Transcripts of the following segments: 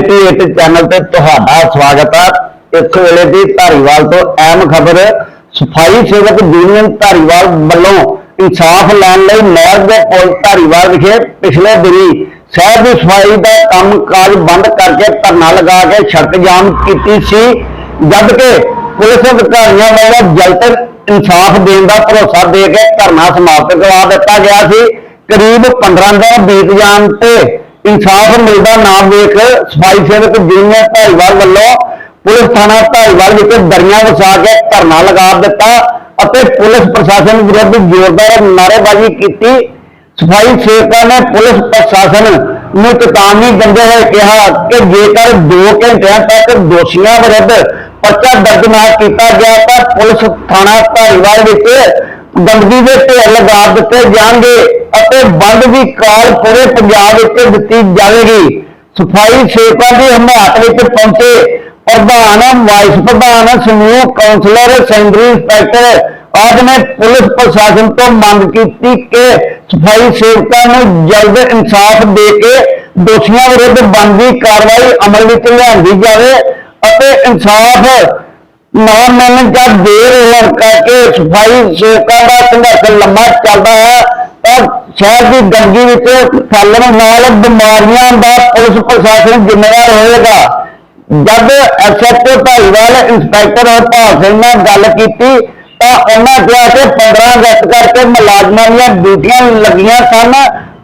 Punjab live 88 channel ਤੇ ਤੁਹਾਡਾ ਸਵਾਗਤ ਹੈ। ਇਸ ਵੇਲੇ ਦੀ ਧਾਰੀਵਾਲ ਤੋਂ ਅਹਿਮ ਖਬਰ, ਸਫ਼ਾਈ ਸੇਵਕ ਯੂਨੀਅਨ ਧਾਰੀਵਾਲ ਵੱਲੋਂ ਇਨਸਾਫ ਲੈਣ ਲਈ ਨਹਿਰ ਦੇ ਪੁਲ ਧਾਰੀਵਾਲ ਵਿਖੇ ਪਿਛਲੇ ਦਿਨੀ ਸ਼ਹਿਰ ਦੀ ਸਫ਼ਾਈ ਦਾ ਕੰਮ ਕਾਜ ਬੰਦ ਕਰਕੇ ਧਰਨਾ ਲਗਾ ਕੇ ਸੜਕ ਜਾਮ ਕੀਤੀ ਸੀ। ਜਦ ਕਿ ਪੁਲਿਸ ਅਧਿਕਾਰੀਆਂ ਵੱਲੋਂ ਜਲਦ ਇਨਸਾਫ ਦੇਣ ਦਾ ਭਰੋਸਾ ਦੇ ਕੇ ਧਰਨਾ ਸਮਾਪਤ ਕਰਵਾ ਦਿੱਤਾ ਗਿਆ ਸੀ। ਕਰੀਬ 15 ਦਿਨ ਬੀਤ ਜਾਣ ਤੇ ਇਨਸਾਫ ਮਿਲਦਾ ਨਾ ਵੇਖ ਸਫ਼ਾਈ ਸੇਵਕ ਜੂਨੀਅਰ ਧਾਰੀਵਾਲ ਵੱਲੋਂ ਪੁਲਿਸ ਥਾਣਾ ਧਾਰੀਵਾਲ ਵਿਖੇ ਦਰੀਆਂ ਵਸਾ ਕੇ ਧਰਨਾ ਲਗਾ ਦਿੱਤਾ ਅਤੇ ਪੁਲਿਸ ਪ੍ਰਸ਼ਾਸਨ ਵਿਰੁੱਧ ਜ਼ੋਰਦਾਰ ਨਾਅਰੇਬਾਜ਼ੀ ਕੀਤੀ। ਸਫ਼ਾਈ ਸੇਵਕਾਂ ਨੇ ਪੁਲਿਸ ਪ੍ਰਸ਼ਾਸਨ ਨੂੰ ਚੇਤਾਵਨੀ ਦਿੰਦੇ ਹੋਏ ਕਿਹਾ ਕਿ ਜੇਕਰ 2 ਘੰਟਿਆਂ ਤੱਕ ਦੋਸ਼ੀਆਂ ਵਿਰੁੱਧ ਪਰਚਾ ਦਰਜ ਨਾ ਕੀਤਾ ਗਿਆ ਤਾਂ ਪੁਲਿਸ ਥਾਣਾ ਧਾਰੀਵਾਲ ਵਿੱਚ ਗੰਦਗੀ ਦੇ ਢੇਰ ਲਗਾ ਦਿੱਤੇ ਜਾਣਗੇ ਅਤੇ ਬੰਦ ਦੀ ਕਾਲ ਪੂਰੇ ਪੰਜਾਬ ਵਿੱਚ ਦਿੱਤੀ ਜਾਵੇਗੀ। ਸਫ਼ਾਈ ਸੇਵਕਾਂ ਦੀ ਹਮਾਇਤ ਵਿੱਚ ਪਹੁੰਚੇ ਪ੍ਰਧਾਨ ਵਾਈਸ ਪ੍ਰਧਾਨ, ਸਮੂਹ ਕਾਉਂਸਲਰ ਸੈਂਟਰੀ ਇੰਸਪੈਕਟਰ ਆਦਿ ਨੇ ਪੁਲਿਸ ਪ੍ਰਸ਼ਾਸਨ ਤੋਂ ਮੰਗ ਕੀਤੀ ਕਿ ਸਫ਼ਾਈ ਸੇਵਕਾਂ ਨੂੰ ਜਲਦ ਇਨਸਾਫ ਦੇ ਕੇ ਦੋਸ਼ੀਆਂ ਵਿਰੁੱਧ ਬਣਦੀ ਕਾਰਵਾਈ ਅਮਲ ਵਿੱਚ ਲਿਆਂਦੀ ਜਾਵੇ ਅਤੇ ਇਨਸਾਫ ਨਾ ਮਿਲਣ ਦੇਰ ਹੋਣ ਕਰਕੇ ਸਫ਼ਾਈ ਸੇਵਕਾਂ ਦਾ ਸੰਘਰਸ਼ ਲੰਮਾ ਚੱਲਦਾ ਹੈ, ਤਾਂ ਸ਼ਹਿਰ ਦੀ ਗੰਦਗੀ ਵਿੱਚ ਫੈਲਣ ਨਾਲ ਬਿਮਾਰੀਆਂ ਦਾ ਪੁਲਿਸ ਪ੍ਰਸ਼ਾਸਨ ਜ਼ਿੰਮੇਵਾਰ ਹੋਏਗਾ। ਜਦ ਐਸਐਚਓ ਭਾਈਵਾਲ ਇੰਸਪੈਕਟਰ ਹਰਪਾਲ ਸਿੰਘ ਨਾਲ ਗੱਲ ਕੀਤੀ, ਤਾਂ ਉਹਨਾਂ ਕਿਹਾ ਕਿ 15 ਅਗਸਤ ਕਰਕੇ ਮੁਲਾਜ਼ਮਾਂ ਦੀਆਂ ਡਿਊਟੀਆਂ ਲੱਗੀਆਂ ਸਨ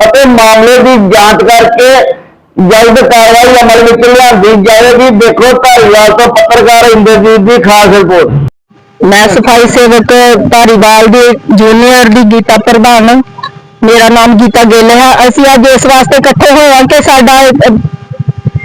ਅਤੇ ਮਾਮਲੇ ਦੀ ਜਾਂਚ ਕਰਕੇ ਜਲਦ ਕਾਰਵਾਈ ਅਮਲ ਵਿੱਚ ਲਿਆਂਦੀ ਜਾਵੇਗੀ ਦੇਖੋ, ਧਾਰੀਵਾਲ ਤੋਂ ਪੱਤਰਕਾਰ ਇੰਦਰਜੀਤ ਦੀ ਖਾਸ ਰਿਪੋਰਟ। ਮੈਂ ਸਫ਼ਾਈ ਸੇਵਕ ਧਾਰੀਵਾਲ ਦੀ ਜੂਨੀਅਰ ਦੀ ਗੀਤਾ ਪ੍ਰਧਾਨ। ਮੇਰਾ ਨਾਮ ਗੀਤਾ ਗਿੱਲ ਹੈ। ਅਸੀਂ ਅੱਜ ਇਸ ਵਾਸਤੇ ਇਕੱਠੇ ਹੋਏ ਹਾਂ ਕਿ ਸਾਡਾ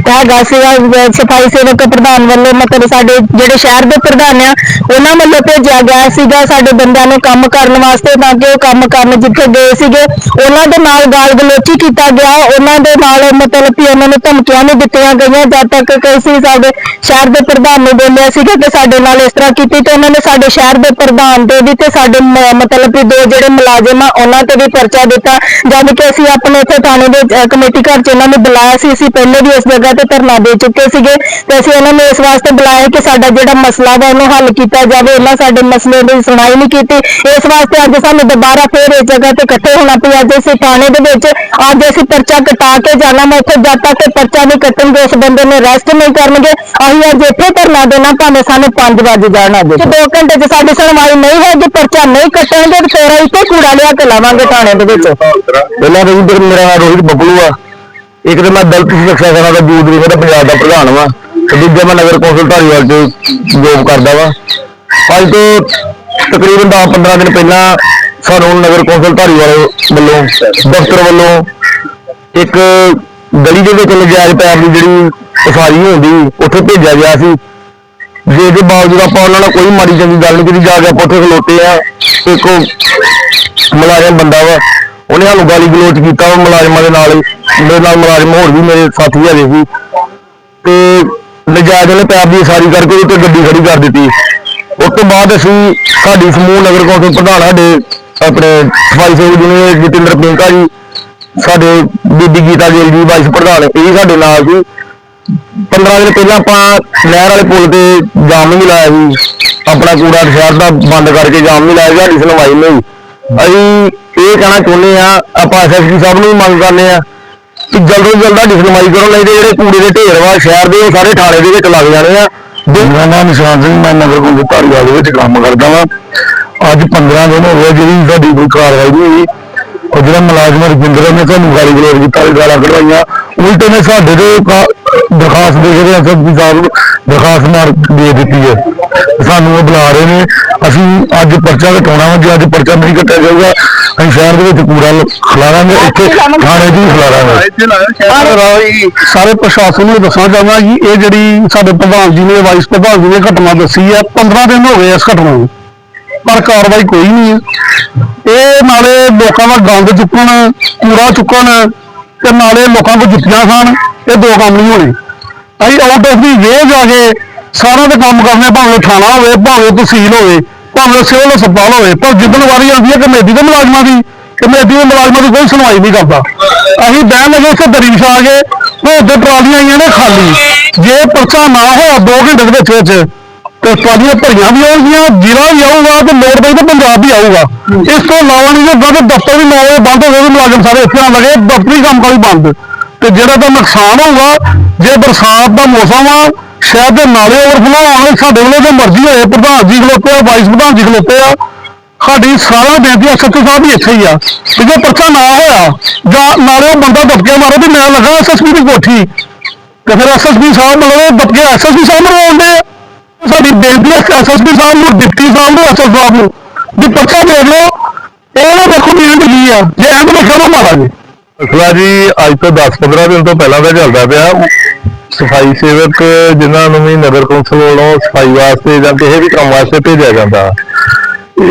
ਹੈਗਾ ਸੀਗਾ ਸਫ਼ਾਈ ਸੇਵਕ ਪ੍ਰਧਾਨ ਵੱਲੋਂ ਮਤਲਬ ਸਾਡੇ ਜਿਹੜੇ ਸ਼ਹਿਰ ਦੇ ਪ੍ਰਧਾਨ ਆ, ਉਹਨਾਂ ਵੱਲੋਂ ਭੇਜਿਆ ਗਿਆ ਸੀਗਾ ਸਾਡੇ ਬੰਦਿਆਂ ਨੂੰ ਕੰਮ ਕਰਨ ਵਾਸਤੇ ਤਾਂ ਕਿ ਉਹ ਕੰਮ ਕਰਨ ਜਿੱਥੇ ਗਏ ਸੀਗੇ। ਉਹਨਾਂ ਦੇ ਨਾਲ ਗਾਲ ਗਲੋਚੀ ਕੀਤਾ ਗਿਆ। ਉਹਨਾਂ ਦੇ ਨਾਲ ਮਤਲਬ ਕਿ ਉਹਨਾਂ ਨੂੰ ਧਮਕੀਆਂ ਵੀ ਦਿੱਤੀਆਂ ਗਈਆਂ। ਜਦ ਤੱਕ ਕਿ ਅਸੀਂ ਸਾਡੇ ਸ਼ਹਿਰ ਦੇ ਪ੍ਰਧਾਨ ਨੂੰ ਬੋਲਿਆ ਸੀਗਾ ਕਿ ਸਾਡੇ ਨਾਲ ਇਸ ਤਰ੍ਹਾਂ ਕੀਤੀ ਤੇ ਉਹਨਾਂ ਨੇ ਸਾਡੇ ਸ਼ਹਿਰ ਦੇ ਪ੍ਰਧਾਨ ਤੇ ਵੀ ਤੇ ਸਾਡੇ ਮਤਲਬ ਕਿ ਦੋ ਜਿਹੜੇ ਮੁਲਾਜ਼ਮ ਆ, ਉਹਨਾਂ ਤੇ ਵੀ ਪਰਚਾ ਦਿੱਤਾ। ਜਦ ਕਿ ਅਸੀਂ ਆਪਣੇ ਇੱਥੇ ਥਾਣੇ ਦੇ ਕਮੇਟੀ ਘਰ ਚ ਉਹਨਾਂ ਨੂੰ ਬੁਲਾਇਆ ਸੀ। ਅਸੀਂ ਪਹਿਲੇ ਵੀ ਇਸ ਜਗ੍ਹਾ ਤੇ ਧਰਨਾ ਦੇ ਚੁੱਕੇ ਸੀਗੇ ਤੇ ਅਸੀਂ ਉਹਨਾਂ ਨੂੰ ਇਸ ਵਾਸਤੇ ਬੁਲਾਇਆ ਕਿ ਸਾਡਾ ਜਿਹੜਾ ਮਸਲਾ ਵਾ ਉਹਨੂੰ ਹੱਲ ਕੀਤਾ ਜਾਵੇ। ਉਹਨਾਂ ਸਾਡੇ ਮਸਲੇ ਦੀ ਸੁਣਾਈ ਨਹੀਂ ਕੀਤੀ। ਇਸ ਵਾਸਤੇ ਅੱਜ ਸਾਨੂੰ ਦੁਬਾਰਾ ਫੇਰ ਇਸ ਜਗ੍ਹਾ ਤੇ ਇਕੱਠੇ ਹੋਣਾ ਪਿਆ। ਅੱਜ ਅਸੀਂ ਥਾਣੇ ਦੇ ਵਿੱਚ ਅੱਜ ਅਸੀਂ ਪਰਚਾ ਕਟਾ ਕੇ ਜਾਣਾ ਮੈਂ ਉੱਥੇ ਜਦ ਤੱਕ ਪਰਚਾ ਨਹੀਂ ਕੱਟਣਗੇ, ਉਸ ਬੰਦੇ ਨੂੰ ਅਰੈਸਟ ਨਹੀਂ ਕਰਨਗੇ। ਅਸੀਂ ਅੱਜ ਇੱਥੇ ਧਰਨਾ ਦੇਣਾ, ਭਾਵੇਂ ਸਾਨੂੰ 5 ਵਜੇ ਜਾਣਾ ਜੇ 2 ਘੰਟੇ 'ਚ ਸਾਡੀ ਸੁਣਵਾਈ ਨਹੀਂ ਹੋਏਗੀ, ਪਰਚਾ ਨਹੀਂ ਕੱਟਣਗੇ ਤੇ ਫੇਰ ਇੱਥੇ ਕੂੜਾ ਲਿਆ ਕੇ ਲਾਵਾਂਗੇ ਥਾਣੇ ਦੇ ਵਿੱਚ। ਪਹਿਲਾਂ ਤਾਂ ਮੇਰਾ ਨਾਮ ਰੋਹਿਤ ਬੱਬਲੂ ਆ। ਇੱਕ ਤਾਂ ਮੈਂ ਦਲਤ ਸੁਰੱਖਿਆ ਸੈਨਾ ਦਾ ਯੂਥ ਲੀਡਰ ਦਾ ਪੰਜਾਬ ਦਾ ਪ੍ਰਧਾਨ ਵਾਂ, ਤੇ ਦੂਜਾ ਮੈਂ ਨਗਰ ਕੌਂਸਲ ਧਾਰੀਵਾਲ ਚ ਜੋਬ ਕਰਦਾ ਵਾਂ। ਅੱਜ ਤੋਂ ਤਕਰੀਬਨ 10-15 ਦਿਨ ਪਹਿਲਾਂ ਸਾਨੂੰ ਨਗਰ ਕੌਂਸਲ ਧਾਰੀਵਾਲ ਵੱਲੋਂ ਦਫ਼ਤਰ ਵੱਲੋਂ ਇੱਕ ਗਲੀ ਦੇ ਵਿੱਚ ਨਜਾਇਜ਼ ਪੈਰ ਦੀ ਜਿਹੜੀ ਉਸਾਰੀ ਹੁੰਦੀ, ਉੱਥੇ ਭੇਜਿਆ ਗਿਆ ਸੀ। ਜੇ ਦੇ ਬਾਵਜੂਦ ਆਪਾਂ ਉਹਨਾਂ ਨਾਲ ਕੋਈ ਮਾੜੀ ਚੰਗੀ ਗੱਲ ਨਹੀਂ ਕੀਤੀ, ਜਾ ਕੇ ਆਪਾਂ ਉੱਥੇ ਖਲੋਤੇ ਆ ਇੱਕ ਮੁਲਾਜ਼ਮ ਬੰਦਾ ਵਾ, ਉਹਨੇ ਸਾਨੂੰ ਗਾਲੀ ਗਲੋਚ ਕੀਤਾ ਉਹ ਮੁਲਾਜ਼ਮਾਂ ਦੇ ਨਾਲ ਮੇਰੇ ਨਾਲ ਮੁਲਾਜ਼ਮ ਹੋਰ ਵੀ ਮੇਰੇ ਸਾਥੀ ਹੈਗੇ ਸੀ। ਤੇ ਨਜਾਇਜ਼ ਨੇ ਪੈਰ ਦੀ ਸਾਰੀ ਕਰਕੇ ਉਹਦੇ ਤੇ ਗੱਡੀ ਖੜੀ ਕਰ ਦਿੱਤੀ। ਉਸ ਤੋਂ ਬਾਅਦ ਅਸੀਂ ਸਾਡੀ ਸਮੂਹ ਨਗਰ ਕੌਂਸਲ ਪ੍ਰਧਾਨ ਸਾਡੇ ਆਪਣੇ ਸਫ਼ਾਈ ਸੇਵਕ ਜੀ ਜਤਿੰਦਰ ਪਿੰਕਾ ਜੀ, ਸਾਡੇ ਬੀਬੀ ਗੀਤਾ ਗਿੱਲ ਜੀ, ਵਾਈਸ ਪ੍ਰਧਾਨ ਇਹ ਸਾਡੇ ਨਾਲ ਸੀ। 15 ਦਿਨ ਪਹਿਲਾਂ ਆਪਾਂ ਨਹਿਰ ਵਾਲੇ ਪੁਲ ਤੇ ਜਾਮ ਨਹੀਂ ਲਾਇਆ ਸੀ। ਆਪਣਾ ਕੂੜਾ ਸ਼ਹਿਰ ਦਾ ਬੰਦ ਕਰਕੇ ਜਾਮ ਨਹੀਂ ਲਾਇਆ ਸਾਡੀ ਸੁਣਵਾਈ ਨਹੀਂ ਅਸੀਂ ਇਹ ਕਹਿਣਾ ਚਾਹੁੰਦੇ ਆ ਆਪਾਂ ਐਸਐਸਪੀ ਸਾਹਿਬ ਨੂੰ ਮੰਗ ਕਰਨੇ ਆ ਕਿ ਜਲਦ ਤੋਂ ਜਲਦ ਸਾਡੀ ਸੁਣਵਾਈ ਕਰੋ, ਨਹੀਂ ਤੇ ਜਿਹੜੇ ਕੂੜੇ ਦੇ ਢੇਰ ਵਾ, ਸ਼ਹਿਰ ਦੇ, ਉਹ ਸਾਰੇ ਥਾਣੇ ਦੇ ਵਿੱਚ ਲੱਗ ਜਾਣੇ ਆ। ਮੇਰਾ ਨਾਮ ਨਿਸ਼ਾਨ ਸਿੰਘ, ਮੈਂ ਨਗਰ ਕੌਂਸਲ ਧਾਰੀਵਾਲ ਦੇ ਵਿੱਚ ਕੰਮ ਕਰਦਾ ਵਾਂ। ਅੱਜ 15 ਦਿਨ ਹੋ ਗਏ ਜਿਹੜੀ ਸਾਡੀ ਕੋਈ ਕਾਰਵਾਈ ਨਹੀਂ ਹੋਈ। ਉਹ ਜਿਹੜਾ ਮੁਲਾਜ਼ਮ ਰਜਿੰਦਰ ਨੇ ਸਾਨੂੰ ਗਾਲੀ ਗਲੋਰ ਕੀਤਾ ਗਾਲਾਂ ਕਢਵਾਈਆਂ। ਉਲਟੇ ਨੇ ਸਾਡੇ ਦੇ ਦਰਖਾਸਤ ਦੇ ਕੇ ਐਸਐਸਪੀ ਸਾਹਿਬ ਨੂੰ ਦਰਖਾਸਤ ਮਾਰ ਦੇ ਦਿੱਤੀ ਹੈ। ਸਾਨੂੰ ਉਹ ਬੁਲਾ ਰਹੇ ਨੇ। ਅਸੀਂ ਅੱਜ ਪਰਚਾ ਘਟਾਉਣਾ ਵਾ, ਜੇ ਅੱਜ ਪਰਚਾ ਨਹੀਂ ਕੱਟਿਆ ਜਾਊਗਾ ਅਸੀਂ ਸ਼ਹਿਰ ਦੇ ਵਿੱਚ ਕੂੜਾ ਖਿਲਾਰਾਂਗੇ ਇੱਥੇ ਥਾਣੇ 'ਚ ਵੀ ਖਿਲਾਰਾਂਗੇ। ਸਾਰੇ ਪ੍ਰਸ਼ਾਸਨ ਨੂੰ ਦੱਸਣਾ ਚਾਹੁੰਦਾ ਕਿ ਇਹ ਜਿਹੜੀ ਸਾਡੇ ਪ੍ਰਧਾਨ ਜੀ ਨੇ ਵਾਈਸ ਪ੍ਰਧਾਨ ਜੀ ਨੇ ਘਟਨਾ ਦੱਸੀ ਹੈ 15 ਦਿਨ ਹੋ ਗਏ ਇਸ ਘਟਨਾ ਨੂੰ। ਪਰ ਕਾਰਵਾਈ ਕੋਈ ਨਹੀਂ ਹੈ। ਇਹ ਨਾਲੇ ਲੋਕਾਂ ਦਾ ਗੰਦ ਚੁੱਕਣ ਕੂੜਾ ਚੁੱਕਣ ਤੇ ਨਾਲੇ ਲੋਕਾਂ ਕੋਲ ਜੁੱਤੀਆਂ ਖਾਣ ਇਹ ਦੋ ਕੰਮ ਨਹੀਂ ਹੋਣੇ। ਅਸੀਂ ਆਊਟ ਆਫ ਦੀ ਵੇ ਜਾ ਕੇ ਸਾਰਾ ਦੇ ਕੰਮ ਕਰਨੇ ਭਾਵੇਂ ਥਾਣਾ ਹੋਵੇ ਭਾਵੇਂ ਤਹਿਸੀਲ ਹੋਵੇ। ਭਾਵੇਂ ਸਿਵਲ ਹਸਪਤਾਲ ਹੋਵੇ ਪਰ ਜਿੱਦਣ ਵਾਰੀ ਆਉਂਦੀ ਹੈ ਕਮੇਟੀ ਦੇ ਮੁਲਾਜ਼ਮਾਂ ਦੀ, ਕਮੇਟੀ ਦੇ ਮੁਲਾਜ਼ਮਾਂ ਦੀ ਕੋਈ ਸੁਣਵਾਈ ਨਹੀਂ ਕਰਦਾ। ਅਸੀਂ ਬਹਿਣ ਲੱਗੇ ਇੱਥੇ ਦਰੀ ਵਿਛਾ ਕੇ ਉਹ ਤੇ ਟਰਾਲੀਆਂ ਆਈਆਂ ਨੇ ਖਾਲੀ। ਜੇ ਪਰਚਾ ਨਾ ਹੋਇਆ 2 ਘੰਟੇ ਦੇ ਵਿੱਚ ਵਿੱਚ, ਤੇ ਟਰਾਲੀਆਂ ਭਰੀਆਂ ਵੀ ਆਉਣਗੀਆਂ ਜ਼ਿਲ੍ਹਾ ਵੀ ਆਊਗਾ ਤੇ ਲੋੜ ਪਈ ਤੇ ਪੰਜਾਬ ਵੀ ਆਊਗਾ। ਇਸ ਤੋਂ ਇਲਾਵਾ ਨਹੀਂ ਜੇ ਦਫ਼ਤਰ ਦਫ਼ਤਰ ਵੀ ਨਾ ਹੋਵੇ ਬੰਦ ਹੋ ਗਏ ਮੁਲਾਜ਼ਮ ਸਾਰੇ ਇੱਥੇ ਆਉਣ ਲੱਗੇ, ਦਫ਼ਤਰੀ ਕੰਮ ਕਾਜ ਬੰਦ। ਤੇ ਜਿਹੜਾ ਤਾਂ ਨੁਕਸਾਨ ਹੋਊਗਾ, ਜੇ ਬਰਸਾਤ ਦਾ ਮੌਸਮ ਆ ਸ਼ਾਇਦ ਦੇ ਨਾਲੇ ਓਵਰਫਲੋ ਆਉਣ ਸਾਡੇ ਵੱਲੋਂ ਜੇ ਮਰਜ਼ੀ ਹੋਏ, ਪ੍ਰਧਾਨ ਜੀ ਖਲੋਤੇ ਆ ਵਾਈਸ ਪ੍ਰਧਾਨ ਜੀ ਖਲੋਤੇ ਆ, ਸਾਡੀ ਸਾਰਾ ਬੇਨਤੀ ਐਸਐਸਪੀ ਸਾਹਿਬ ਵੀ ਇੱਥੇ ਹੀ ਆ ਤੇ ਜੇ ਪਰਚਾ ਨਾ ਹੋਇਆ, ਜਾਂ ਨਾਲੇ ਉਹ ਬੰਦਾ ਦਬਕੇ ਮਾਰੇ ਵੀ ਮੈਂ ਲੱਗਾ ਐਸਐਸਪੀ ਦੀ ਕੋਠੀ, ਤੇ ਫਿਰ ਐਸਐਸਪੀ ਸਾਹਿਬ ਮਤਲਬ ਦਬਕੇ ਐਸਐਸਪੀ ਸਾਹਿਬ ਨੂੰ ਆਉਂਦੇ ਆ। ਸਾਡੀ ਬੇਨਤੀ ਹੈ ਐਸਐਸਪੀ ਸਾਹਿਬ ਨੂੰ, ਡਿਪਟੀ ਸਾਹਿਬ ਨੂੰ ਐਸਐਸ ਸਾਹਿਬ ਨੂੰ, ਵੀ ਪਰਚਾ ਦੇ ਲਓ ਇਹ ਨਾ ਦੇਖੋ ਵੀ ਕੀ ਆ, ਜੇ ਐਂਡ ਲਿਖਿਆ ਮਾਰਾਂਗੇ। ਮਸਲਾ ਜੀ, ਅੱਜ ਤੋਂ 10-15 ਦਿਨ ਤੋਂ ਪਹਿਲਾਂ ਦਾ ਚੱਲਦਾ ਪਿਆ ਸਫ਼ਾਈ ਸੇਵਕ ਜਿਨ੍ਹਾਂ ਨੂੰ ਵੀ ਨਗਰ ਕੌਂਸਲ ਵੱਲੋਂ ਸਫ਼ਾਈ ਵਾਸਤੇ ਜਾਂ ਕਿਸੇ ਵੀ ਕੰਮ ਵਾਸਤੇ ਭੇਜਿਆ ਜਾਂਦਾ।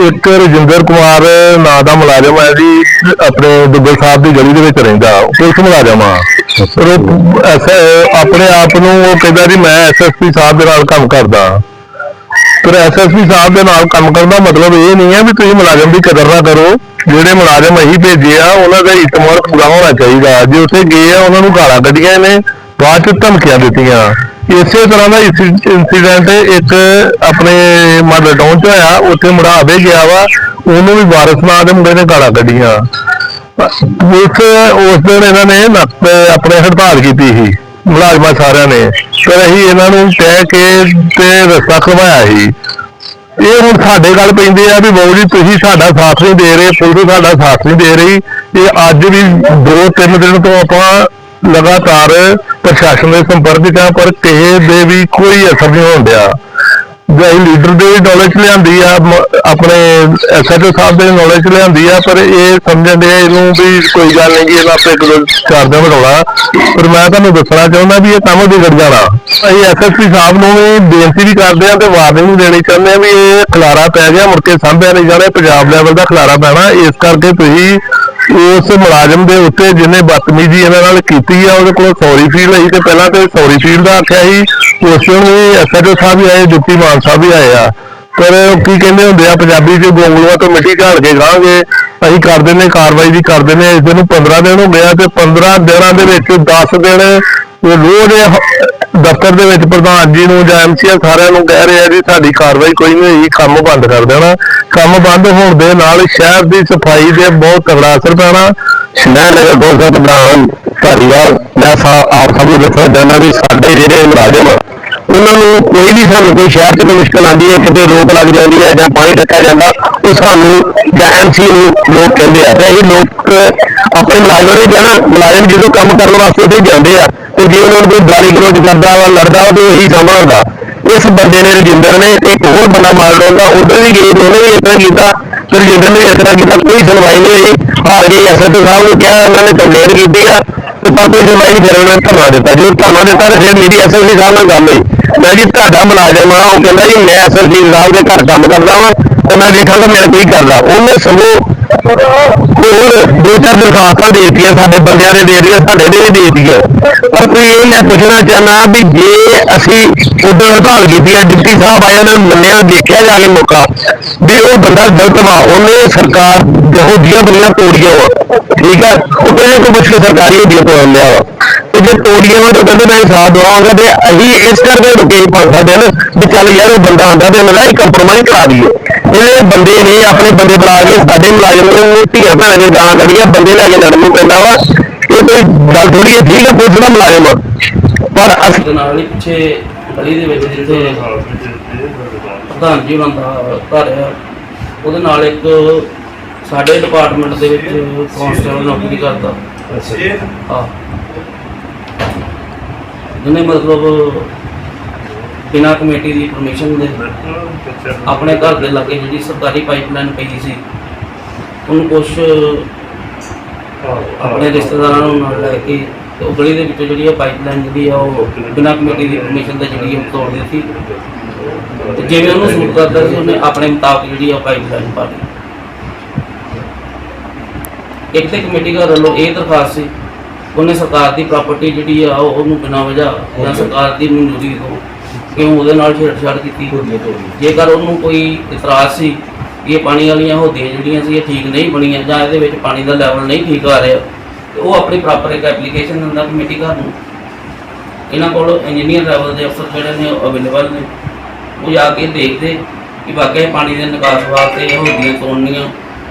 ਇੱਕ ਰਜਿੰਦਰ ਕੁਮਾਰ, ਨਾਂ ਦਾ ਮੁਲਾਜ਼ਮ ਹੈ ਜੀ, ਆਪਣੇ ਦੁੱਗਲ ਸਾਹਿਬ ਦੀ ਗਲੀ ਦੇ ਵਿੱਚ ਰਹਿੰਦਾ ਉਹ ਪੁਲਿਸ ਮੁਲਾਜ਼ਮ ਆ। ਪਰ ਉਹ ਐਸਾ, ਆਪਣੇ ਆਪ ਨੂੰ ਉਹ ਕਹਿੰਦਾ ਜੀ, ਮੈਂ ਐਸਐਸਪੀ ਸਾਹਿਬ ਦੇ ਨਾਲ ਕੰਮ ਕਰਦਾ। ਪਰ ਐਸਐਸਪੀ ਸਾਹਿਬ ਦੇ ਨਾਲ ਕੰਮ ਕਰਨ ਦਾ ਮਤਲਬ ਇਹ ਨਹੀਂ ਹੈ ਵੀ ਤੁਸੀਂ ਮੁਲਾਜ਼ਮ ਦੀ ਕਦਰ ਨਾ ਕਰੋ। ਜਿਹੜੇ ਮੁਲਾਜ਼ਮ ਅਸੀਂ ਭੇਜੇ ਆ, ਉਹਨਾਂ ਦਾ ਇਤਮਾਰ ਪੂਰਾ ਹੋਣਾ ਚਾਹੀਦਾ। ਜੇ ਉੱਥੇ ਗਏ ਆ, ਉਹਨਾਂ ਨੂੰ ਗਾਲਾਂ ਕੱਢੀਆਂ ਨੇ ਬਾਅਦ ਚ ਧਮਕੀਆਂ ਦਿੱਤੀਆਂ। ਇਸੇ ਤਰ੍ਹਾਂ ਦਾ ਇਨਸੀਡੈਂਟ ਇੱਕ ਆਪਣੇ ਮਾਡਲ ਟਾਊਨ ਚ ਹੋਇਆ, ਉੱਥੇ ਮੁੰਡਾ ਆਵੇ ਗਿਆ ਵਾ, ਉਹਨੂੰ ਵੀ ਵਾਰਸ ਨਾਂ ਦੇ ਮੁੰਡੇ ਨੇ ਗਾਲਾਂ ਕੱਢੀਆਂ। ਉਸ ਉਸ ਦਿਨ ਇਹਨਾਂ ਨੇ ਆਪਣੇ ਹੜਤਾਲ ਕੀਤੀ ਸੀ, ਮੁਲਾਜ਼ਮਾਂ ਸਾਰਿਆਂ ਨੇ। ਫਿਰ ਅਸੀਂ ਇਹਨਾਂ ਨੂੰ ਕਹਿ ਕੇ ਤੇ ਰਸਤਾ ਖਵਾਇਆ ਸੀ। ਇਹ ਹੁਣ ਸਾਡੇ ਗੱਲ ਪੈਂਦੇ ਆ ਵੀ ਬਾਊ ਜੀ, ਤੁਸੀਂ ਸਾਡਾ ਸਾਥ ਨਹੀਂ ਦੇ ਰਹੇ ਪੁਲਿਸ ਸਾਡਾ ਸਾਥ ਨਹੀਂ ਦੇ ਰਹੀ। ਇਹ ਅੱਜ ਵੀ ਦੋ ਤਿੰਨ ਦਿਨ ਤੋਂ ਆਪਾਂ ਲਗਾਤਾਰ ਪ੍ਰਸ਼ਾਸਨ ਦੇ ਸੰਪਰਕ 'ਚ ਆ, ਪਰ ਕਿਸੇ ਦੇ ਵੀ ਕੋਈ ਅਸਰ ਨਹੀਂ ਹੋਣ ਡਿਆ। ਲੀਡਰ ਦੇ ਨੌਲੇਜ ਲਿਆਂਦੀ ਆ ਆਪਣੇ ਐਸਐਚਓ ਸਾਹਿਬ ਦੇ ਨੌਲੇਜ ਲਿਆਂਦੀ ਆ, ਪਰ ਇਹ ਸਮਝਣ ਦੇ ਇਹਨੂੰ ਵੀ ਕੋਈ ਗੱਲ ਨਹੀਂ ਕਿ ਇਹਨਾਂ ਆਪੇ ਚਾਰ ਦਿਨ ਰੌਲਾ। ਪਰ ਮੈਂ ਤੁਹਾਨੂੰ ਦੱਸਣਾ ਚਾਹੁੰਦਾ ਵੀ ਇਹ ਕੰਮ ਵਿਗੜ ਜਾਣਾ। ਅਸੀਂ ਐਸਐਸਪੀ ਸਾਹਿਬ ਨੂੰ ਵੀ ਬੇਨਤੀ ਵੀ ਕਰਦੇ ਆ ਤੇ ਵਾਰਨਿੰਗ ਵੀ ਦੇਣੀ ਚਾਹੁੰਦੇ ਆ ਵੀ ਇਹ ਖਲਾਰਾ ਪੈ ਗਿਆ, ਮੁੜ ਕੇ ਸਾਂਭਿਆ ਨਹੀਂ ਜਾਣਾ ਪੰਜਾਬ ਲੈਵਲ ਦਾ ਖਲਾਰਾ ਪੈਣਾ। ਇਸ ਕਰਕੇ ਤੁਸੀਂ ਉਸ ਮੁਲਾਜ਼ਮ ਦੇ ਉੱਤੇ ਜਿਹਨੇ ਬਦਤਮੀਜ਼ੀ ਇਹਨਾਂ ਨਾਲ ਕੀਤੀ ਆ, ਉਹਦੇ ਕੋਲ ਸੌਰੀ ਫੀਲ ਲਈ ਤੇ ਪਹਿਲਾਂ ਤੇ ਸੌਰੀ ਫੀਲ ਦਾ ਆਖਿਆ ਸੀ ਉਸ ਨੂੰ ਐਸਐਚਓ ਸਾਹਿਬ ਵੀ ਆਏ, ਜੁੱਤੀ ਮਾਨ ਸਾਹਿਬ ਵੀ ਆਏ ਆ। ਪਰ ਕੀ ਕਹਿੰਦੇ ਹੁੰਦੇ ਆ, ਪੰਜਾਬੀ ਚ ਗੋਂਗਲੂਆਂ ਤੋਂ ਮਿੱਟੀ ਝਾੜ ਕੇ ਗਾਂਗੇ ਅਸੀਂ ਕਰਦੇ ਨੇ ਕਾਰਵਾਈ ਦੀ ਕਰਦੇ ਨੇ ਇਸ ਨੂੰ 15 ਦਿਨ ਹੋ ਗਿਆ ਤੇ 15 ਦਿਨਾਂ ਦੇ ਵਿੱਚ 10 ਦਿਨ ਰੋਜ਼ ਦਫ਼ਤਰ ਦੇ ਵਿੱਚ ਪ੍ਰਧਾਨ ਜੀ ਨੂੰ ਜਾਂ ਐਮਸੀਆ ਸਾਰਿਆਂ ਨੂੰ ਕਹਿ ਰਹੇ ਆ ਜੀ, ਸਾਡੀ ਕਾਰਵਾਈ ਕੋਈ ਨਹੀਂ ਹੋਈ, ਕੰਮ ਬੰਦ ਕਰ ਦੇਣਾ। ਕੰਮ ਬੰਦ ਹੋਣ ਦੇ ਨਾਲ ਸ਼ਹਿਰ ਦੀ ਸਫ਼ਾਈ ਦੇ ਬਹੁਤ ਤਗੜਾ ਅਸਰ ਪੈਣਾ। ਮੈਂ ਨਗਰ ਕੌਂਸਲ ਪ੍ਰਧਾਨ ਧਾਰੀਵਾਲ ਮੈਂ ਆਪ ਸਭ ਨੂੰ ਦੱਸਣਾ ਚਾਹੁੰਦਾ ਵੀ ਸਾਡੇ ਜਿਹੜੇ ਮੁਲਾਜ਼ਮ ਆ, ਉਹਨਾਂ ਨੂੰ ਕੋਈ ਵੀ ਸਾਨੂੰ ਕੋਈ ਸ਼ਹਿਰ 'ਚ ਕੋਈ ਮੁਸ਼ਕਲ ਆਉਂਦੀ ਹੈ ਕਿਤੇ ਰੋਕ ਲੱਗ ਜਾਂਦੀ ਹੈ ਜਾਂ ਪਾਣੀ ਟੱਕਿਆ ਜਾਂਦਾ ਉਹ ਸਾਨੂੰ ਜਾਂ ਐਮਸੀ ਨੂੰ ਲੋਕ ਕਹਿੰਦੇ ਆ। ਤੇ ਇਹ ਲੋਕ ਆਪਣੇ ਮੁਲਾਜ਼ਮ ਦੇ ਜਾਣਾ ਮੁਲਾਜ਼ਮ ਜਦੋਂ ਕੰਮ ਕਰਨ ਵਾਸਤੇ ਉੱਥੇ ਜਾਂਦੇ ਆ ਤੇ ਜੇ ਉਹਨਾਂ ਨੂੰ ਕੋਈ ਗਾਲੀ ਗਲੋਚ ਕਰਦਾ ਵਾ ਲੜਦਾ ਵਾ ਤੇ ਇਹੀ ਸਾਹਮਣਾ ਹੁੰਦਾ। ਇਸ ਬੰਦੇ ਨੇ ਰਜਿੰਦਰ ਨੇ ਤੇ ਇੱਕ ਹੋਰ ਬੰਦਾ ਮਾਰ ਲਉਂਦਾ ਉਧਰ ਵੀ ਗਏ ਉਹਨੇ ਵੀ ਇਸ ਤਰ੍ਹਾਂ ਕੀਤਾ। ਤੇ ਰਜਿੰਦਰ ਨੇ ਇਸ ਤਰ੍ਹਾਂ ਕੀਤਾ, ਕੋਈ ਸੁਣਵਾਈ ਨਹੀਂ ਹੋਈ। ਹਾਰ ਗਏ ਐਸਐਸਓ ਸਾਹਿਬ ਨੂੰ ਕਿਹਾ ਉਹਨਾਂ ਨੇ ਕੰਪਲੇਂਟ ਕੀਤੀ ਆ ਤੇ ਪਰ ਕੋਈ ਸੁਣਵਾਈ ਨਹੀਂ ਫਿਰ ਉਹਨਾਂ ਨੇ ਧਰਨਾ ਦਿੱਤਾ। ਜਦੋਂ ਧਰਨਾ ਦਿੱਤਾ ਤੇ ਫਿਰ ਮੇਰੀ ਐਸਐਸਪੀ ਸਾਹਿਬ ਨਾਲ ਗੱਲ ਹੋਈ। ਮੈਂ ਜੀ, ਤੁਹਾਡਾ ਮੁਲਾਜ਼ਮ ਆ, ਉਹ ਕਹਿੰਦਾ ਜੀ, ਮੈਂ ਐਸਐਸਪੀ ਸਾਹਿਬ ਦੇ ਘਰ ਕੰਮ ਕਰਦਾ ਵਾਂ। ਤੇ ਮੈਂ ਦੇਖਾਂਗਾ ਮੇਰਾ ਕੀ ਕਰਦਾ ਉਹਨੇ ਸਗੋਂ ਹੋਰ ਦੋ ਚਾਰ ਦਰਖਾਸਤਾਂ ਦੇ ਦਿੱਤੀਆਂ ਸਾਡੇ ਬੰਦਿਆਂ ਨੇ, ਦੇ ਦਿੱਤੀਆਂ, ਸਾਡੇ ਦੇ ਵੀ ਦੇ ਦਿੱਤੀਆਂ। ਪਰ ਕੋਈ ਇਹ ਮੈਂ ਪੁੱਛਣਾ ਚਾਹਨਾ ਵੀ ਜੇ ਅਸੀਂ ਉਦੋਂ ਹੜਤਾਲ ਕੀਤੀ ਹੈ, ਡਿਪਟੀ ਸਾਹਿਬ ਆਇਆ ਨੇ ਮੰਨਿਆ, ਦੇਖਿਆ ਜਾ ਕੇ ਮੌਕਾ ਵੀ ਉਹ ਬੰਦਾ ਗਲਤ ਵਾ, ਉਹਨੇ ਸਰਕਾਰ ਜਿਹੋ ਜਿਹੀਆਂ ਬੰਦੀਆਂ ਤੋੜੀਆਂ ਵਾ, ਠੀਕ ਹੈ? ਉਹ ਕਹਿੰਦੇ ਕੋਈ ਮੁਸ਼ਕਿਲ ਸਰਕਾਰੀ ਹੁੰਦੀਆਂ ਤੋੜ ਲਿਆ ਵਾ। ਤੇ ਜੇ ਤੋੜੀਆਂ ਵਾ, ਤਾਂ ਕਹਿੰਦੇ ਮੈਂ ਸਾਥ ਦਵਾਂਗਾ ਤੇ ਅਸੀਂ ਇਸ ਕਰਕੇ ਰੁਕੇ ਪੰਜ ਸਕਦੇ ਦਿਨ ਵੀ ਚੱਲ ਯਾਰ ਉਹ ਬੰਦਾ ਆਉਂਦਾ ਤੇ ਉਹਨਾਂ ਹੀ ਕੰਪਰੋਮਾਈਜ਼ ਕਰਾ ਦਈਏ। ਇਹ ਬੰਦੇ ਨੇ ਆਪਣੇ ਬੰਦੇ ਬੁਲਾ ਕੇ ਸਾਡੇ ਮੁਲਾਜ਼ਮ ਨੂੰ ਧੀਆਂ ਭੈਣਾਂ ਦੇ ਗਾਲਾਂ ਕੱਢੀਆਂ ਬੰਦੇ ਲੈ ਕੇ ਲੜਨ ਨੂੰ ਪੈਂਦਾ ਵਾ ਇਹ ਕੋਈ ਗੱਲ ਥੋੜੀ ਹੈ ਠੀਕ ਹੈ ਪੁਲਿਸ ਦਾ ਮੁਲਾਜ਼ਮ ਆ। ਪਰ ਅਸੀਂ ਦੇ ਨਾਲ ਹੀ ਪਿੱਛੇ ਗਲੀ ਦੇ ਵਿੱਚ ਜਿੱਥੇ ਪ੍ਰਧਾਨ ਜੀ ਉਹਨਾਂ ਦਾ ਘਰ ਆ ਉਹਦੇ ਨਾਲ ਇੱਕ ਸਾਡੇ ਡਿਪਾਰਟਮੈਂਟ ਦੇ ਵਿੱਚ ਕਾਂਸਟੇਬਲ ਨੌਕਰੀ ਕਰਦਾ। ਹਾਂ। ਜਿਹਨੇ ਮਤਲਬ ਬਿਨਾਂ ਕਮੇਟੀ ਦੀ ਪਰਮਿਸ਼ਨ ਦੇ ਆਪਣੇ ਘਰ ਦੇ ਲਾਗੇ ਜਿਹੜੀ ਸਰਕਾਰੀ ਪਾਈਪਲਾਈਨ ਪਈ ਸੀ ਉਹਨੂੰ ਕੁਛ ਆਪਣੇ ਰਿਸ਼ਤੇਦਾਰਾਂ ਨੂੰ ਨਾਲ ਲੈ ਕੇ ਤੇ ਉਹ ਗਲੀ ਦੇ ਵਿੱਚੋਂ ਜਿਹੜੀ ਆ ਪਾਈਪਲਾਈਨ ਜਿਹੜੀ ਆ ਉਹ ਬਿਨਾਂ ਕਮੇਟੀ ਦੀ ਪਰਮਿਸ਼ਨ ਤੇ ਜਿਹੜੀ ਉਹ ਤੋੜ ਦਿੱਤੀ। ਤੇ ਜਿਵੇਂ ਉਹਨੂੰ ਸੂਟ ਕਰਦਾ ਸੀ ਉਹਨੇ ਆਪਣੇ ਮੁਤਾਬਕ ਜਿਹੜੀ ਆ ਪਾਈਪਲਾਈਨ ਪਾ ਲਈ। ਇੱਕ ਤੇ ਕਮੇਟੀ ਘਰ ਵੱਲੋਂ ਇਹ ਦਰਖਾਸਤ ਸੀ ਉਹਨੇ ਸਰਕਾਰ ਦੀ ਪ੍ਰਾਪਰਟੀ ਜਿਹੜੀ ਆ ਉਹ- ਉਹਨੂੰ ਬਿਨਾਂ ਵਜ੍ਹਾ ਜਾਂ ਸਰਕਾਰ ਦੀ ਮਨਜ਼ੂਰੀ ਤੋਂ ਕਿਉਂ ਉਹਦੇ ਨਾਲ ਛੇੜਛਾੜ ਕੀਤੀ ਜੇਕਰ ਉਹਨੂੰ ਕੋਈ ਇਤਰਾਜ਼ ਸੀ ਕਿ ਇਹ ਪਾਣੀ ਵਾਲੀਆਂ ਹੋਦੀਆਂ ਜਿਹੜੀਆਂ ਸੀ ਇਹ ਠੀਕ ਨਹੀਂ ਬਣੀਆਂ ਜਾਂ ਇਹਦੇ ਵਿੱਚ ਪਾਣੀ ਦਾ ਲੈਵਲ ਨਹੀਂ ਠੀਕ ਆ ਰਿਹਾ, ਤੇ ਉਹ ਆਪਣੀ ਪ੍ਰੋਪਰ ਇੱਕ ਐਪਲੀਕੇਸ਼ਨ ਦਿੰਦਾ ਕਮੇਟੀ ਘਰ ਨੂੰ। ਇਹਨਾਂ ਕੋਲ ਇੰਜੀਨੀਅਰ ਲੈਵਲ ਦੇ ਅਫਸਰ ਜਿਹੜੇ ਨੇ ਅਵੇਲੇਬਲ ਨੇ। ਉਹ ਜਾ ਕੇ ਦੇਖਦੇ ਕਿ ਵਾਕਿਆ ਪਾਣੀ ਦੇ ਨਿਕਾਸ ਵਾਸਤੇ ਹੋਦੀਆਂ ਤੋੜਨੀਆਂ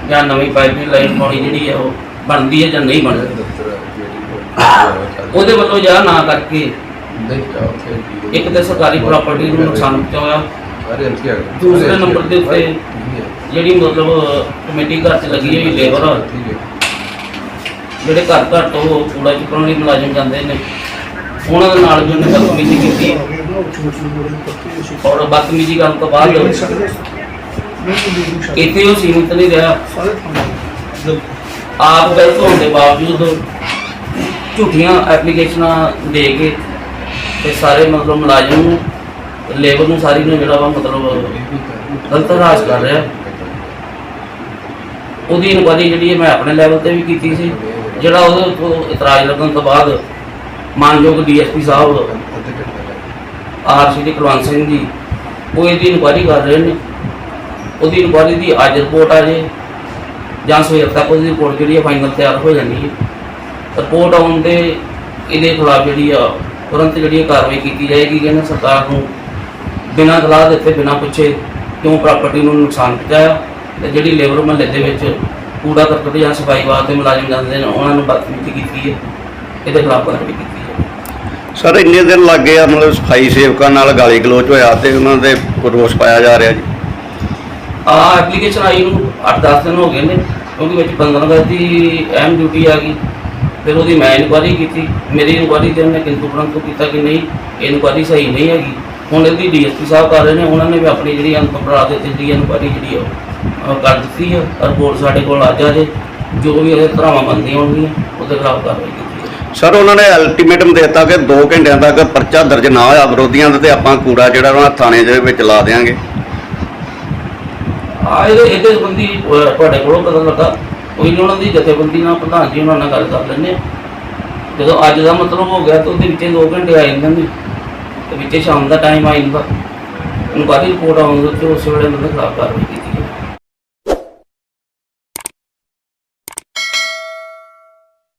ਜਾਂ ਨਵੀਂ ਪਾਈਪਿੰਗ ਲਾਈਨ ਪਾਉਣੀ ਜਿਹੜੀ ਹੈ ਉਹ ਬਣਦੀ ਹੈ ਜਾਂ ਨਹੀਂ ਬਣਦੀ ਉਹਦੇ ਵੱਲੋਂ ਜਾਂ ਨਾ ਕਰਕੇ ਇੱਕ ਤੇ ਸਰਕਾਰੀ ਪ੍ਰਾਪਰਟੀ ਨੂੰ ਨੁਕਸਾਨ ਪਹੁੰਚਾਇਆ ਦੂਸਰੇ ਨੰਬਰ ਦੇ ਉੱਤੇ ਜਿਹੜੀ ਮਤਲਬ ਕਮੇਟੀ ਘਰ 'ਚ ਲੱਗੀ ਹੋਈ ਲੇਬਰ ਜਿਹੜੇ ਘਰ ਘਰ ਤੋਂ ਕੂੜਾ ਚੁੱਕਣ ਲਈ ਮੁਲਾਜ਼ਮ ਜਾਂਦੇ ਨੇ ਉਹਨਾਂ ਦੇ ਨਾਲ ਵੀ ਉਹਨੇ ਬਦਤਮੀਜ਼ੀ ਕੀਤੀ। ਔਰ ਬਦਤਮੀਜ਼ੀ ਕਰਨ ਤੋਂ ਬਾਅਦ ਇੱਥੇ ਉਹ ਸੀਮਿਤ ਨਹੀਂ ਰਿਹਾ। ਆਪ ਗਲਤ ਹੋਣ ਦੇ ਬਾਵਜੂਦ ਝੂਠੀਆਂ ਐਪਲੀਕੇਸ਼ਨਾਂ ਦੇ ਕੇ ਤੇ ਸਾਰੇ ਮਤਲਬ ਮੁਲਾਜ਼ਮ ਨੂੰ ਲੇਬਰ ਨੂੰ ਸਾਰੀ ਨੂੰ ਜਿਹੜਾ ਵਾ ਮਤਲਬ ਗਲਤ ਰਾਜ ਕਰ ਰਿਹਾ। ਉਹਦੀ ਇਨਕੁਆਇਰੀ ਜਿਹੜੀ ਹੈ ਮੈਂ ਆਪਣੇ ਲੈਵਲ ਤੇ ਵੀ ਕੀਤੀ ਸੀ। ਜਿਹੜਾ ਉਹਦੇ ਤੋਂ ਇਤਰਾਜ਼ ਲੱਗਣ ਤੋਂ ਬਾਅਦ ਮਾਨਯੋਗ ਡੀਐਸਪੀ ਸਾਹਿਬ ਆਰ ਸ਼੍ਰੀ ਕੁਲਵੰਤ ਸਿੰਘ ਜੀ, ਉਹ ਇਹਦੀ ਇਨਕੁਆਇਰੀ ਕਰ ਰਹੇ ਨੇ। ਉਹਦੀ ਇਨਕੁਆਇਰੀ ਦੀ ਅੱਜ ਰਿਪੋਰਟ ਆ ਜੇ, ਜਾਂ ਸਵੇਰ ਤੱਕ ਉਹਦੀ ਰਿਪੋਰਟ ਜਿਹੜੀ ਹੈ ਫਾਈਨਲ ਤਿਆਰ ਹੋ ਜਾਣੀ ਹੈ। ਰਿਪੋਰਟ ਆਉਣ ਤੇ ਇਹਦੇ ਖਿਲਾਫ ਜਿਹੜੀ ਆ ਤੁਰੰਤ ਜਿਹੜੀ ਹੈ ਕਾਰਵਾਈ ਕੀਤੀ ਜਾਏਗੀ ਕਿ ਸਰਕਾਰ ਨੂੰ ਬਿਨਾਂ ਸਲਾਹ ਦਿੱਤੇ ਬਿਨਾਂ ਪੁੱਛੇ ਕਿਉਂ ਪ੍ਰਾਪਰਟੀ ਨੂੰ ਨੁਕਸਾਨ ਪਹੁੰਚਾਇਆ ਤੇ ਜਿਹੜੀ ਲੇਬਰ ਮਹੱਲੇ ਦੇ ਵਿੱਚ ਕੂੜਾ ਕਰਕਟ ਜਾਂ ਸਫ਼ਾਈ ਵਾਸਤੇ ਮੁਲਾਜ਼ਮ ਜਾਂਦੇ ਨੇ ਉਹਨਾਂ ਨੂੰ ਬਦਤਮੀਜ਼ੀ ਕੀਤੀ ਹੈ। ਇਹਦੇ ਖਿਲਾਫ ਕਾਰਵਾਈ ਕੀਤੀ ਹੈ ਸਰ ਇੰਨੇ ਦਿਨ ਲੱਗ ਗਏ ਆ ਮਤਲਬ ਸਫ਼ਾਈ ਸੇਵਕਾਂ ਨਾਲ ਗਾਲੀ ਗਲੋਚ ਹੋਇਆ ਤੇ ਉਹਨਾਂ ਦੇ ਰੋਸ ਪਾਇਆ ਜਾ ਰਿਹਾ ਜੀ। ਆ ਐਪਲੀਕੇਸ਼ਨ ਆਈ ਨੂੰ 8-10 ਦਿਨ ਹੋ ਗਏ ਨੇ ਕਿਉਂਕਿ ਵਿੱਚ 15 ਅਗਸਤ ਦੀ ਅਹਿਮ ਡਿਊਟੀ ਆ ਗਈ। ਫਿਰ ਉਹਦੀ ਮੈਂ ਇਨਕੁਆਇਰੀ ਕੀਤੀ ਮੇਰੀ ਇਨਕੁਆਇਰੀ ਤੇ ਉਹਨੇ ਕਿੰਤੂ ਪਰੰਤੂ ਕੀਤਾ ਕਿ ਨਹੀਂ ਇਨਕੁਆਇਰੀ ਸਹੀ ਨਹੀਂ ਹੈਗੀ। ਹੁਣ ਇਹਦੀ ਡੀਐਸਪੀ ਸਾਹਿਬ ਕਰ ਰਹੇ ਨੇ ਉਹਨਾਂ ਨੇ ਵੀ ਆਪਣੀ ਜਿਹੜੀ ਅੰਤਪਰਾ ਦੇ ਤੇ ਜਿਹੜੀ ਇਨਕੁਆਇਰੀ ਜਿਹੜੀ ਆ ਕਰ ਦਿੱਤੀ ਹੈ ਰਿਪੋਰਟ ਸਾਡੇ ਕੋਲ ਆ ਜੇ ਜੋ ਵੀ ਇਹਦੇ ਧਰਾਵਾਂ ਬਣਦੀਆਂ ਹੋਣਗੀਆਂ ਉਹਦੇ ਖਿਲਾਫ ਕਾਰਵਾਈ ਕੀਤੀ ਸਰ ਉਹਨਾਂ ਨੇ ਅਲਟੀਮੇਟਮ ਦਿੱਤਾ ਕਿ 2 ਘੰਟਿਆਂ ਤੱਕ ਪਰਚਾ ਦਰਜ ਨਾ ਹੋਇਆ ਵਿਰੋਧੀਆਂ ਦਾ ਤੇ ਆਪਾਂ ਕੂੜਾ ਜਿਹੜਾ ਉਹਨਾਂ ਥਾਣੇ ਦੇ ਵਿੱਚ ਲਾ ਦੇਵਾਂਗੇ ਆ ਇਹਦੇ ਇਹਦੇ ਸੰਬੰਧੀ ਤੁਹਾਡੇ ਕੋਲੋਂ ਪਤਾ ਲੱਗਾ। ਕੋਈ ਨਹੀਂ ਉਹਨਾਂ ਦੀ ਜਥੇਬੰਦੀ ਨਾਲ ਪ੍ਰਧਾਨ ਜੀ ਉਹਨਾਂ ਨਾਲ ਗੱਲ ਕਰ ਲੈਂਦੇ ਹਾਂ। ਜਦੋਂ ਅੱਜ ਦਾ ਮਤਲਬ ਹੋ ਗਿਆ ਤਾਂ ਉਹਦੇ ਵਿੱਚ 2 ਘੰਟੇ ਆ ਜਾਂਦੇ ਨੇ। ਤੇ ਵਿੱਚ ਸ਼ਾਮ ਦਾ ਟਾਈਮ ਆ ਜਾਂਦਾ। ਉਹਨੂੰ ਇਨਕੁਆਰੀ ਰਿਪੋਰਟ ਆਉਂਦੀ ਤੇ ਉਸ ਵੇਲੇ ਉਹਨਾਂ ਦੇ ਖਰਾਬ ਕਾਰਵਾਈ ਕੀਤੀ।